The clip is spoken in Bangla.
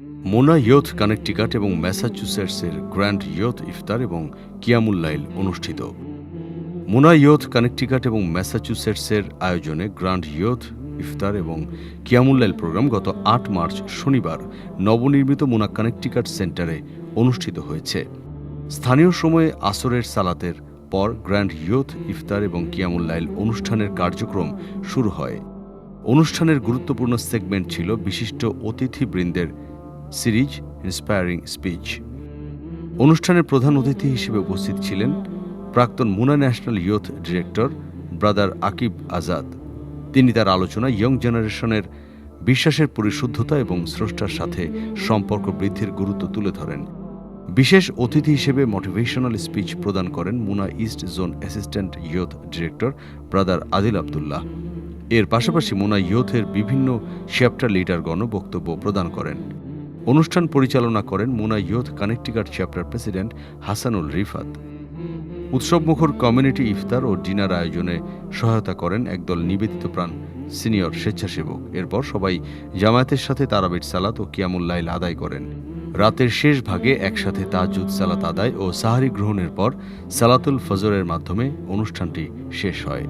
মোনা ইয়থ কানেকটিকাট এবং ম্যাসাচুসেটসের গ্র্যান্ড ইয়থ ইফতার এবং কিয়ামুল্লাইল অনুষ্ঠিত। মোনা ইয়থ কানেকটিকাট এবং ম্যাসাচুসেটসের আয়োজনে গ্র্যান্ড ইয়থ ইফতার এবং কিয়ামুল্লাইল প্রোগ্রাম গত আট মার্চ শনিবার নবনির্মিত মোনা কানেকটিকাট সেন্টারে অনুষ্ঠিত হয়েছে। স্থানীয় সময়ে আসরের সালাতের পর গ্র্যান্ড ইয়থ ইফতার এবং কিয়ামুল্লাইল অনুষ্ঠানের কার্যক্রম শুরু হয়। অনুষ্ঠানের গুরুত্বপূর্ণ সেগমেন্ট ছিল বিশিষ্ট অতিথিবৃন্দের সিরিজ, ইন্সপায়ারিং স্পিচ। অনুষ্ঠানের প্রধান অতিথি হিসেবে উপস্থিত ছিলেন প্রাক্তন MUNA national youth director brother Akib Azad. তিনি তার আলোচনায় ইয়ং জেনারেশনের বিশ্বাসের পরিশুদ্ধতা এবং স্রষ্টার সাথে সম্পর্ক বৃদ্ধির গুরুত্ব তুলে ধরেন। বিশেষ অতিথি হিসেবে মোটিভেশনাল স্পিচ প্রদান করেন MUNA east zone assistant youth director brother Adil Abdullah. এর পাশাপাশি মুনা ইয়ুথের বিভিন্ন চ্যাপ্টার লিডারগণও বক্তব্য প্রদান করেন। অনুষ্ঠান পরিচালনা করেন MUNA youth, Connecticut chapter president Hasanul Rifat. উৎসবমুখর কমিউনিটি ইফতার ও ডিনার আয়োজনে সহায়তা করেন একদল নিবেদিত প্রাণ সিনিয়র স্বেচ্ছাসেবক। এরপর সবাই জামায়াতের সাথে তারাবির সালাত ও কিয়ামুল্লাইল আদায় করেন। রাতের শেষ ভাগে একসাথে তাজুদ সালাত আদায় ও সাহারি গ্রহণের পর সালাতুল ফজরের মাধ্যমে অনুষ্ঠানটি শেষ হয়।